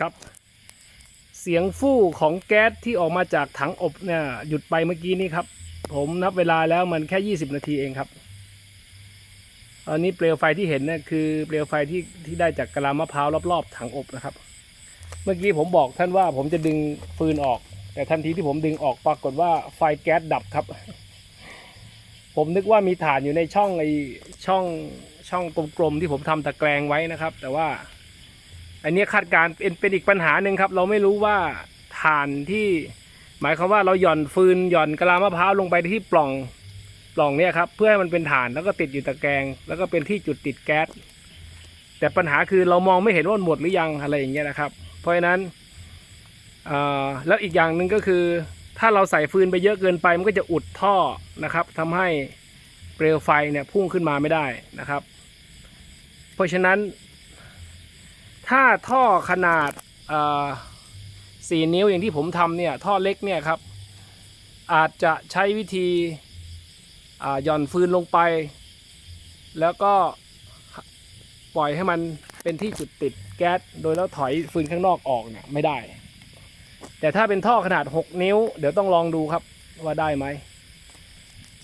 ครับ เสียงฟู่ของแก๊สที่ออกมาจากถังอบเนี่ยหยุดไปเมื่อกี้นี้ครับ ผมนับเวลาแล้วมันแค่ 20 นาทีเองครับอันนี้เปลวไฟที่เห็นนี่ยคือเปลวไฟที่ที่ได้จากกะลามะพร้าวรอบๆถังอบนะครับ เมื่อกี้ผมบอกท่านว่าผมจะดึงฟืนออก แต่ทันทีที่ผมดึงออกปรากฏว่าไฟแก๊สดับครับ ผมนึกว่ามีฐานอยู่ในช่องไอช่องช่องกลมๆที่ผมทำตะแกรงไว้นะครับ แต่ว่า อันนี้คาดการณ์เป็นเป็นอีกปัญหาหนึ่งครับ เราไม่รู้ว่าฐานที่ หมายความว่าเราหย่อนฟืนหย่อนกะลามะพร้าวลงไปที่ปล่องปล่องเนี่ยครับ เพื่อให้มันเป็นฐานแล้วก็ติดอยู่ตะแกรงแล้วก็เป็นที่จุดติดแก๊สแต่ปัญหาคือเรามองไม่เห็นว่าหมดหรือยังอะไรอย่างเงี้ยนะครับ เพราะฉะนั้นแล้วอีกอย่างหนึ่งก็คือ ถ้าเราใส่ฟืนไปเยอะเกินไปมันก็จะอุดท่อนะครับทำให้เปลวไฟเนี่ยพุ่งขึ้นมาไม่ได้นะครับ เพราะฉะนั้น ถ้าท่อขนาดสี่นิ้วอย่างที่ผมทำเนี่ยท่อเล็กเนี่ยครับ อาจจะใช้วิธีหย่อนฟืนลงไป แล้วก็ปล่อยให้มันเป็นที่จุดติดแก๊สโดยแล้วถอยฟืนข้างนอกออกเนี่ยไม่ได้ แต่ถ้าเป็นท่อขนาด 6 นิ้ว เดี๋ยวต้องลองดูครับว่าได้ไหม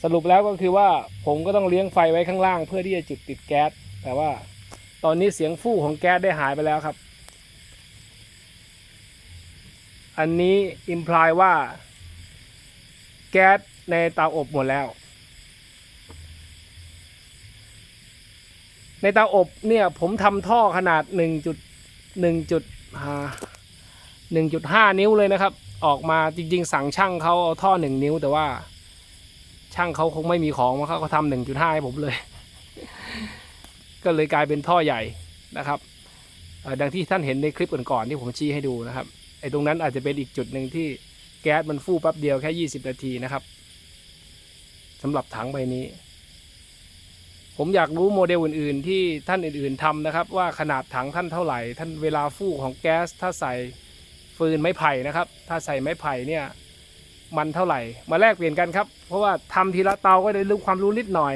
สรุปแล้วก็คือว่าผมก็ต้องเลี้ยงไฟไว้ข้างล่าง เพื่อที่จะจุดติดแก๊สแต่ว่า ตอนนี้เสียงฟู่ของแก๊สได้หายไปแล้วครับ อันนี้อิมพลายว่า แก๊สในเตาอบหมดแล้ว ในเตาอบเนี่ยผมทำท่อขนาดหนึ่งจุดหนึ่งจุดหนึ่งจุดห้านิ้วเลยนะครับ ออกมาจริง ๆ สั่งช่างเขาเอาท่อหนึ่งนิ้วแต่ว่าช่างเขาคงไม่มีของมาเขาทำหนึ่งจุดห้าให้ผมเลย ก็เลยกลายเป็นท่อใหญ่นะครับดังที่ท่านเห็นในคลิปก่อนๆที่ผมชี้ให้ดูนะครับไอ้ตรงนั้นอาจจะเป็นอีกจุดหนึ่งที่แก๊สมันฟู่แป๊บเดียวแค่ 20 นาทีนะครับสำหรับถังใบนี้ ผมอยากรู้โมเดลอื่น ๆ ที่ท่านอื่นๆทำนะครับ ว่าขนาดถังท่านเท่าไหร่ ท่านเวลาฟู่ของแก๊สถ้าใส่ฟืนไม้ไผ่นะครับ ถ้าใส่ไม้ไผ่เนี่ยมันเท่าไหร่ มาแลกเปลี่ยนกันครับ เพราะว่าทำทีละเตาก็ได้รู้ความรู้นิดหน่อย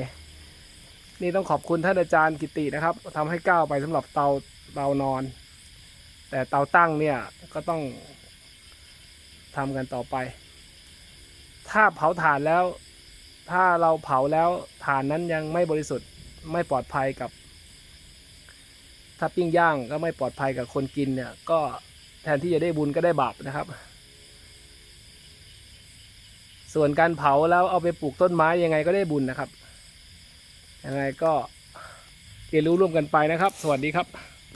นี่ต้องขอบคุณท่านอาจารย์กิตินะครับทำให้ก้าวไปสำหรับเตาเตานอน แต่เตาตั้งเนี่ยก็ต้องทำกันต่อไป ถ้าเผาถ่านแล้ว ถ้าเราเผาแล้วถ่านนั้นยังไม่บริสุทธิ์ไม่ปลอดภัยกับ ถ้าปิ้งย่างก็ไม่ปลอดภัยกับคนกินเนี่ยก็แทนที่จะได้บุญก็ได้บาปนะครับ ส่วนการเผาแล้วเอาไปปลูกต้นไม้ยังไงก็ได้บุญนะครับ ยังไงก็เรียนรู้ร่วมกันไปนะครับ สวัสดีครับ